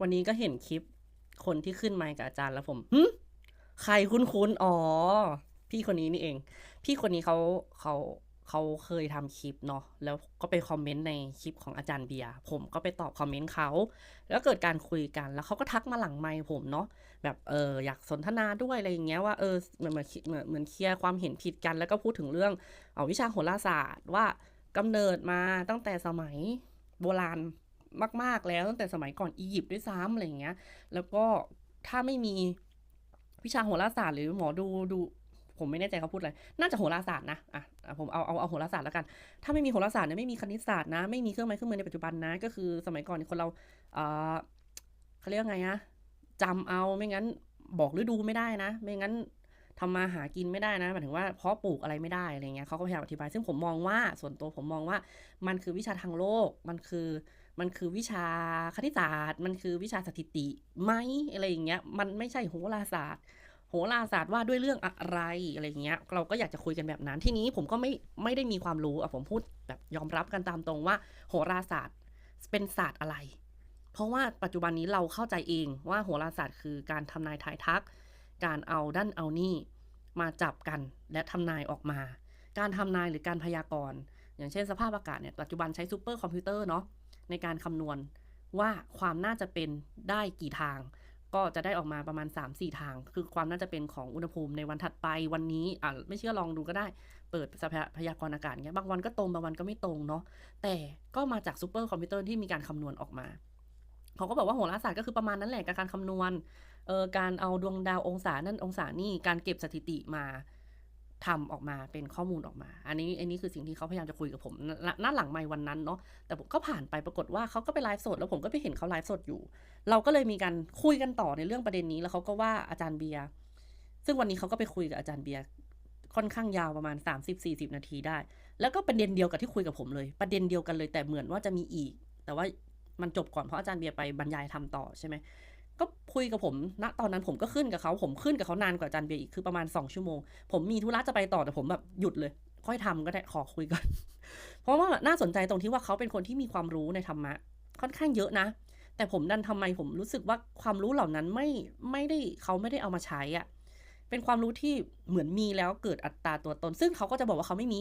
วันนี้ก็เห็นคลิปคนที่ขึ้นไมค์กับอาจารย์แล้วผมหึใครคุ้นๆ อ๋อ พี่คนนี้นี่เอง พี่คนนี้เขาเขาเขาเคยทำคลิปเนาะ แล้วก็ไปคอมเมนต์ในคลิปของอาจารย์เบียร์ ผมก็ไปตอบคอมเมนต์เขา แล้วเกิดการคุยกัน แล้วเขาก็ทักมาหลังไมค์ผมเนาะ แบบเอออยากสนทนาด้วยอะไรอย่างเงี้ยว่าเออเหมือนเหมือนเหมือนเหมือนเคลียร์ความเห็นผิดกัน แล้วก็พูดถึงเรื่อง เอาวิชาโหราศาสตร์ว่ากำเนิดมาตั้งแต่สมัยโบราณ มาก ๆ แล้วตั้งแต่สมัยก่อนอียิปต์ด้วยซ้ำอะไรอย่างเงี้ย แล้วก็ถ้าไม่มีวิชาโหราศาสตร์หรือหมอดูดูผมไม่แน่ใจเขาพูดอะไร น่าจะโหราศาสตร์นะอะผมเอาเอาเอาโหราศาสตร์แล้วกัน ถ้าไม่มีโหราศาสตร์เนี่ยไม่มีคณิตศาสตร์นะ ไม่มีเครื่องไม้เครื่องมือในปัจจุบันนะ ก็คือสมัยก่อนคนเราเออเขาเรียกไงอะจำเอาไม่งั้นบอกฤดูไม่ได้นะ ไม่งั้นทำมาหากินไม่ได้นะหมายถึงว่าเพาะปลูกอะไรไม่ได้อะไรเงี้ยเขาก็พยายามอธิบาย ซึ่งผมมองว่าส่วนตัวผมมองว่ามันคือวิชาทางโลก มันคือ มันคือวิชาคณิตศาสตร์ มันคือวิชาสถิติไหมอะไรอย่างเงี้ย มันไม่ใช่โหราศาสตร์ โหราศาสตร์ว่าด้วยเรื่องอะไรอะไรเงี้ย เราก็อยากจะคุยกันแบบนั้น ทีนี้ผมก็ไม่ไม่ได้มีความรู้อะผมพูดแบบยอมรับกันตามตรงว่า โหราศาสตร์เป็นศาสตร์อะไร เพราะว่าปัจจุบันนี้เราเข้าใจเองว่าโหราศาสตร์คือการทำนายทายทัก การเอาด้านเอานี่มาจับกันและทำนายออกมา การทำนายหรือการพยากรณ์ อย่างเช่นสภาพอากาศเนี่ยปัจจุบันใช้ซูเปอร์คอมพิวเตอร์เนาะ ในการคำนวณว่าความน่าจะเป็นได้กี่ทาง ก็จะได้ออกมาประมาณ 3-4 ทาง คือความน่าจะเป็นของอุณหภูมิในวันถัดไปวันนี้อะไม่เชื่อลองดูก็ได้ เปิดสภาพยากรณ์อากาศเงี้ยบางวันก็ตรงบางวันก็ไม่ตรงเนาะแต่ก็มาจากซูเปอร์คอมพิวเตอร์ที่มีการคำนวณออกมาเขาก็บอกว่าโหราศาสตร์ก็คือประมาณนั้นแหละการคำนวณเออการเอาดวงดาวองศานั่นองศานี่การเก็บสถิติมา ทำออกมาเป็นข้อมูลออกมา อันนี้อันนี้คือสิ่งที่เขาพยายามจะคุยกับผมณณหลังไม่วันนั้นเนาะแต่ผมก็ผ่านไปปรากฏว่าเขาก็ไปไลฟ์สดแล้วผมก็ไปเห็นเขาไลฟ์สดอยู่ เราก็เลยมีการคุยกันต่อในเรื่องประเด็นนี้แล้วเขาก็ว่าอาจารย์เบียร์ซึ่งวันนี้เขาก็ไปคุยกับอาจารย์เบียร์ค่อนข้างยาวประมาณ 30-40 นาทีได้ แล้วก็ประเด็นเดียวกับที่คุยกับผมเลย ประเด็นเดียวกันเลยแต่เหมือนว่าจะมีอีก แต่ว่ามันจบก่อนเพราะอาจารย์เบียร์ไปบรรยายทำต่อใช่ไหม ก็คุยกับผมณตอนนั้นผมก็ขึ้นกับเขาผมขึ้นกับเขานานกว่าจารย์เบียอีกคือประมาณ 2 ชั่วโมง ผมมีธุระจะไปต่อแต่ผมแบบหยุดเลย ค่อยทำก็ได้ขอคุยก่อนเพราะว่าน่าสนใจตรงที่ว่าเขาเป็นคนที่มีความรู้ในธรรมะ ค่อนข้างเยอะนะ แต่ผมดันทำไมผมรู้สึกว่าความรู้เหล่านั้นไม่ไม่ได้เขาไม่ได้เอามาใช้อะเป็นความรู้ที่เหมือนมีแล้วเกิดอัตราตัวตน ซึ่งเขาก็จะบอกว่าเขาไม่มี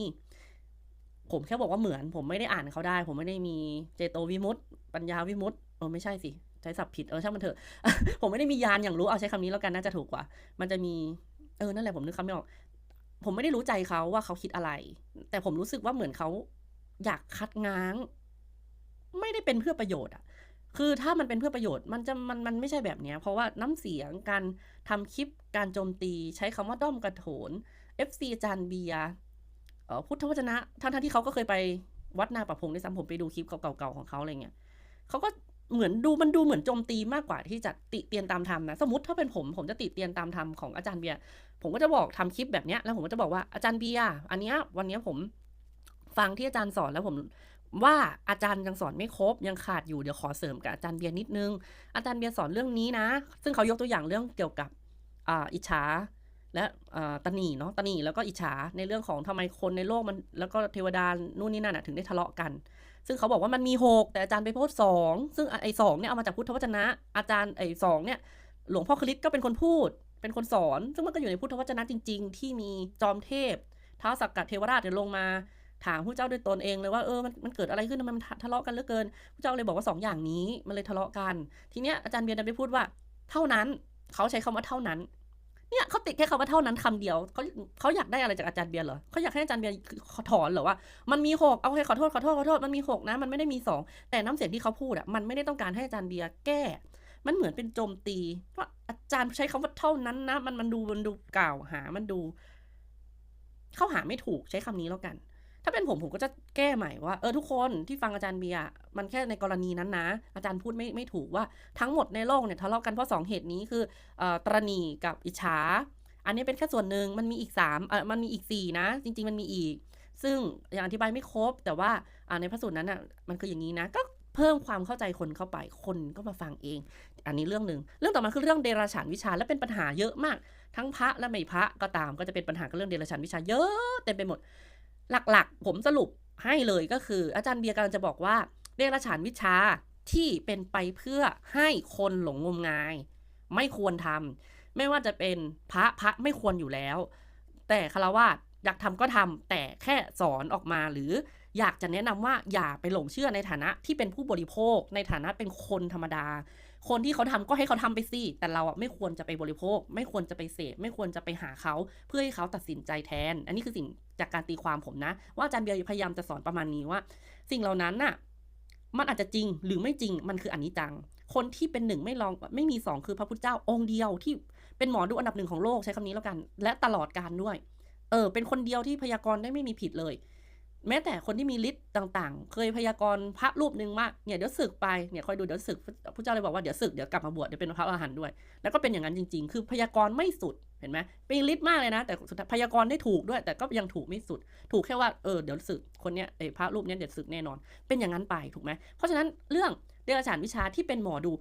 ผมแค่บอกว่าเหมือน ผมไม่ได้อ่านเขาได้ ผมไม่ได้มีเจโตวิมุตติปัญญาวิมุตติเออไม่ใช่สิ ช้ศัพท์ผิดเออช่างมันเถอะ ผมไม่ได้มียานอย่างรู้เอาใช้คำนี้แล้วกันน่าจะถูกกว่า มันจะมีเออนั่นแหละผมนึกคำไม่ออก ผมไม่ได้รู้ใจเขาว่าเขาคิดอะไร แต่ผมรู้สึกว่าเหมือนเขาอยากคัดง้าง ไม่ได้เป็นเพื่อประโยชน์อะคือถ้ามันเป็นเพื่อประโยชน์มันจะมันมันไม่ใช่แบบเนี้ย เพราะว่าน้ำเสียงการทำคลิปการโจมตี ใช้คำว่าด้อมกระโถน FC อาจารย์เบียเอ่อพุทธวจนะทั้งทที่เขาก็เคยไปวัดนาประพงด้วยซ้ำผมไปดูคลิปเก่าๆของเขาอะไรเงี้ยเขาก็ เหมือนดูมันดูเหมือนโจมตีมากกว่าที่จะติเตียนตามธรรมนะ สมมติถ้าเป็นผมผมจะติเตียนตามธรรมของอาจารย์เบียร์ผมก็จะบอกทำคลิปแบบเนี้ยแล้วผมก็จะบอกว่าอาจารย์เบียร์อันเนี้ยวันเนี้ยผมฟังที่อาจารย์สอนแล้วผมว่าอาจารย์ยังสอนไม่ครบยังขาดอยู่เดี๋ยวขอเสริมกับอาจารย์เบียร์นิดนึง อาจารย์เบียร์สอนเรื่องนี้นะ ซึ่งเขายกตัวอย่างเรื่องเกี่ยวกับอ่าอิจฉา และตนีเนาะตนีแล้วก็อิจฉาในเรื่องของทำไมคนในโลกมันแล้วก็เทวดานู่นนี่นั่นถึงได้ทะเลาะกัน ซึ่งเขาบอกว่ามันมีหกแต่อาจารย์ไปโพสสองซึ่งไอ้สองเนี่ยเอามาจากพุทธวจนะ อาจารย์ไอ้สองเนี่ยหลวงพ่อคริสก็เป็นคนพูด เป็นคนสอน ซึ่งมันก็อยู่ในพุทธวจนะจริง ๆ ที่มีจอมเทพท้าวสักกัดเทวราชเนี่ยลงมาถามผู้เจ้าด้วยตนเองเลยว่าเออมันมันเกิดอะไรขึ้นทำไมมันทะเลาะกันเหลือเกินผู้เจ้าเลยบอกว่าสองอย่างนี้มันเลยทะเลาะกัน ทีเนี้ยอาจารย์เบียร์ดันไปพูดว่า เท่านั้นเขาใช้คำว่าเท่านั้น เนี่ยเขาติดแค่คำว่าเท่านั้นคำเดียวเขาเขาอยากได้อะไรจากอาจารย์เบียร์เหรอเขาอยากให้อาจารย์เบียร์ถอนเหรอว่ามันมีหกเอาให้ขอโทษขอโทษขอโทษมันมีหกนะ มันไม่ได้มีสองแต่น้ำเสียงที่เขาพูดอะมันไม่ได้ต้องการให้อาจารย์เบียร์แก้ มันเหมือนเป็นโจมตีว่าอาจารย์ใช้คำว่าเท่านั้นนะ มันมันดูมันดูกล่าวหามันดู เข้าหาไม่ถูกใช้คำนี้แล้วกัน ถ้าเป็นผมผมก็จะแก้ใหม่ว่า เออทุกคนที่ฟังอาจารย์เบียร์มันแค่ในกรณีนั้นนะ อาจารย์พูดไม่ไม่ถูกว่าทั้งหมดในโลกเนี่ยทะเลาะกันเพราะสองเหตุนี้คือตรณีกับอิจฉา อันนี้เป็นแค่ส่วนหนึ่งมันมีอีกสามเออมันมีอีกสี่นะ จริง ๆ มันมีอีก ซึ่งอยังอธิบายไม่ครบ แต่ว่าในพระสูตรนั้นอะมันคืออย่างนี้นะก็เพิ่มความเข้าใจคนเข้าไปคนก็มาฟังเอง อันนี้เรื่องหนึ่งเรื่องต่อมาคือเรื่องเดรัจฉานวิชาและเป็นปัญหาเยอะมาก ทั้งพระและไม่พระก็ตามก็จะเป็นปัญหากับเรื่องเดรัจฉานวิชาเยอะเต็มไปหมด หลักๆ ผมสรุปให้เลยก็คือ อาจารย์เบียร์กำลังจะบอกว่าเดรัจฉานวิชาที่เป็นไปเพื่อให้คนหลงงมงาย ไม่ควรทำไม่ว่าจะเป็นพระพระไม่ควรอยู่แล้ว แต่คารวาสอยากทำก็ทำแต่แค่สอนออกมาหรืออยากจะแนะนำว่าอย่าไปหลงเชื่อในฐานะที่เป็นผู้บริโภคในฐานะเป็นคนธรรมดา คนที่เขาทำก็ให้เขาทำไปสิแต่เราอะไม่ควรจะไปบริโภค ไม่ควรจะไปเสพไม่ควรจะไปหาเขาเพื่อให้เขาตัดสินใจแทน อันนี้คือสิ่งจากการตีความผมนะ ว่าอาจารย์เบียร์พยายามจะสอนประมาณนี้ว่า สิ่งเหล่านั้นน่ะมันอาจจะจริงหรือไม่จริงมันคืออันิจจัง คนที่เป็นหนึ่งไม่ลองไม่มีสองคือพระพุทธเจ้าองค์เดียวที่เป็นหมอดูอันดับหนึ่งของโลกใช้คำนี้แล้วกัน และตลอดการด้วย เออ เป็นคนเดียวที่พยากรณ์ได้ไม่มีผิดเลย แม้แต่คนที่มีฤทธิ์ต่างๆ เคยพยากรณ์พระรูปหนึ่งว่าเนี่ยเดี๋ยวศึกไปเนี่ยคอยดูเดี๋ยวศึกพระเจ้าเลยบอกว่าเดี๋ยวศึกเดี๋ยวกลับมาบวชเดี๋ยวเป็นพระอรหันต์ด้วย แล้วก็เป็นอย่างนั้นจริง ๆ คือพยากรณ์ไม่สุดเห็นไหมเป็นฤทธิ์มากเลยนะ แต่สุดพยากรณ์ได้ถูกด้วย แต่ก็ยังถูกไม่สุด ถูกแค่ว่าเออเดี๋ยวศึกคนเนี้ยไอ้พระรูปเนี้ยเดี๋ยวศึกแน่นอน เป็นอย่างนั้นไปถูกไหมเพราะฉะนั้นเรื่องเดรัจฉานวิชาที่เป็นหมอดู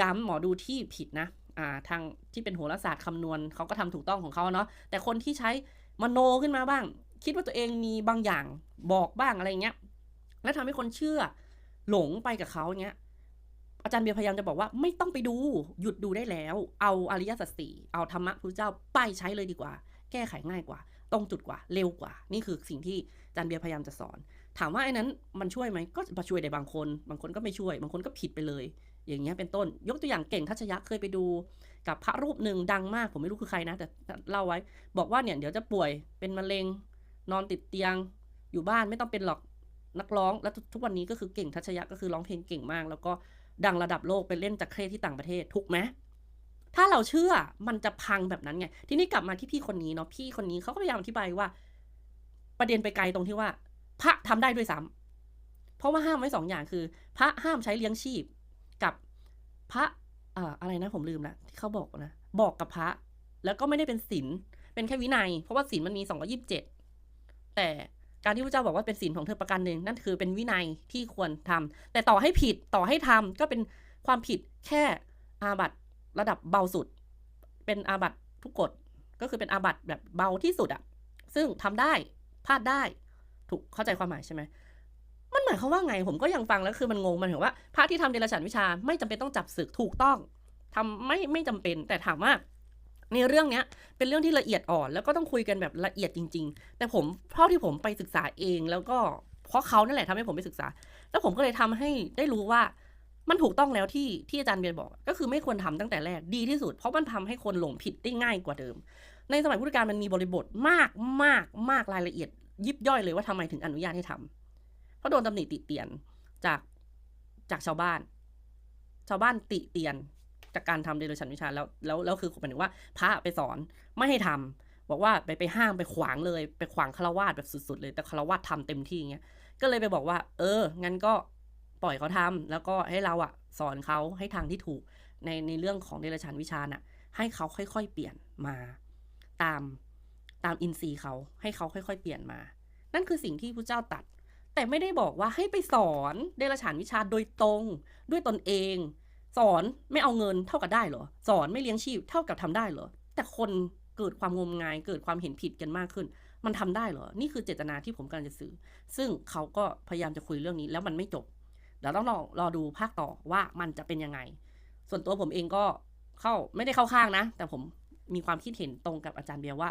ย้ำหมอดูที่ผิดนะอ่าทางที่เป็นโหราศาสตร์คำนวณเขาก็ทำถูกต้องของเขาเนาะแต่คนที่ใช้มโนขึ้นมาบ้าง คิดว่าตัวเองมีบางอย่างบอกบ้างอะไรเงี้ย แล้วทำให้คนเชื่อหลงไปกับเขาเงี้ย อาจารย์เบียร์พยายามจะบอกว่าไม่ต้องไปดู หยุดดูได้แล้ว เอาอริยสัจสี่เอาธรรมะพระเจ้าไปใช้เลยดีกว่า แก้ไขง่ายกว่า ตรงจุดกว่า เร็วกว่า นี่คือสิ่งที่อาจารย์เบียร์พยายามจะสอน ถามว่าไอ้นั้นมันช่วยไหมก็มาช่วยได้บางคน บางคนก็ไม่ช่วย บางคนก็ผิดไปเลย อย่างเงี้ยเป็นต้น ยกตัวอย่างเก่งทัชยะเคยไปดูกับพระรูปหนึ่งดังมาก ผมไม่รู้คือใครนะ แต่เล่าไว้ บอกว่าเนี่ยเดี๋ยวจะป่วยเป็นมะเร็ง นอนติดเตียงอยู่บ้านไม่ต้องเป็นหรอกนักร้อง แล้วทุกวันนี้ก็คือเก่งทัชยะก็คือร้องเพลงเก่งมาก แล้วก็ดังระดับโลกไปเล่นจักรเคที่ต่างประเทศถูกไหมถ้าเราเชื่อมันจะพังแบบนั้นไง ทีนี้กลับมาที่พี่คนนี้เนาะพี่คนนี้เขาก็พยายามอธิบายว่า ประเด็นไปไกลตรงที่ว่า พระทำได้ด้วยซ้ำเพราะว่าห้ามไว้สองอย่างคือ พระห้ามใช้เลี้ยงชีพ กับพระอ่าอะไรนะผมลืมละที่เขาบอกนะบอกกับพระ แล้วก็ไม่ได้เป็นศีลเป็นแค่วินัย เพราะว่าศีลมันมีสองร้อยิบเจ็ด แต่การที่พระเจ้าบอกว่าเป็นศีลของเธอประการหนึ่งนั่นคือเป็นวินัยที่ควรทำแต่ต่อให้ผิดต่อให้ทำก็เป็นความผิดแค่อาบัตระดับเบาสุด เป็นอาบัตทุกกฎก็คือเป็นอาบัตแบบเบาที่สุดอะซึ่งทำได้พลาดได้ถูกเข้าใจความหมายใช่ไหมมันหมายความว่าไงผมก็ยังฟังแล้วคือมันงงมันถึงว่าพระที่ทำเดรัจฉานวิชาไม่จำเป็นต้องจับศึกถูกต้องทำไม่ไม่จำเป็นแต่ถามว่า ในเรื่องเนี้ยเป็นเรื่องที่ละเอียดอ่อน แล้วก็ต้องคุยกันแบบละเอียดจริง ๆ แต่ผมเท่าที่ผมไปศึกษาเองแล้วก็เพราะเขานั่นแหละทำให้ผมไปศึกษา แล้วผมก็เลยทำให้ได้รู้ว่ามันถูกต้องแล้วที่ที่อาจารย์เบียนบอก ก็คือไม่ควรทำตั้งแต่แรกดีที่สุด เพราะมันทำให้คนหลงผิดได้ง่ายกว่าเดิม ในสมัยพุทธกาลมันมีบริบทมากมากมากรายละเอียด ยิบย่อยเลยว่าทำไมถึงอนุญาตให้ทำเพราะโดนตำหนิติเตียนจากจากชาวบ้าน ชาวบ้านติเตียน จากการทำเดรัจฉานวิชาแล้วแล้วแล้วคือหมายถึงว่าพระไปสอนไม่ให้ทำบอกว่าไปไปห้ามไปขวางเลย ไปขวางคารวาสแบบสุดๆเลยแต่คารวาสทำเต็มที่เงี้ยก็เลยไปบอกว่า เออ งั้นก็ปล่อยเขาทำแล้วก็ให้เราอะสอนเขาให้ทางที่ถูกในในเรื่องของเดรัจฉานวิชาน่ะ ให้เขาค่อยๆเปลี่ยนมาตามตามอินทรีย์เขาให้เขาค่อยๆเปลี่ยนมา นั่นคือสิ่งที่พระเจ้าตัด แต่ไม่ได้บอกว่าให้ไปสอนเดรัจฉานวิชาโดยตรงด้วยตนเอง สอนไม่เอาเงินเท่ากับได้เหรอ สอนไม่เลี้ยงชีพเท่ากับทำได้เหรอ แต่คนเกิดความงมงาย เกิดความเห็นผิดกันมากขึ้น มันทำได้เหรอ นี่คือเจตนาที่ผมกำลังจะสื่อ ซึ่งเขาก็พยายามจะคุยเรื่องนี้แล้วมันไม่จบ เดี๋ยวต้องรอรอดูภาคต่อว่ามันจะเป็นยังไง ส่วนตัวผมเองก็เข้าไม่ได้เข้าข้างนะ แต่ผมมีความคิดเห็นตรงกับอาจารย์เบียร์ว่า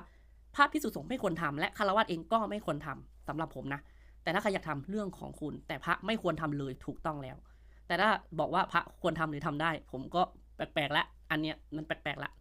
พระพิสุสงฆ์ไม่ควรทำและคารวะเองก็ไม่ควรทำสำหรับผมนะ แต่ถ้าใครอยากทำเรื่องของคุณ แต่พระไม่ควรทำเลยถูกต้องแล้ว แต่ถ้าบอกว่าพระควรทำหรือทำได้ ผมก็แปลกๆละอันเนี้ยมันแปลกๆละ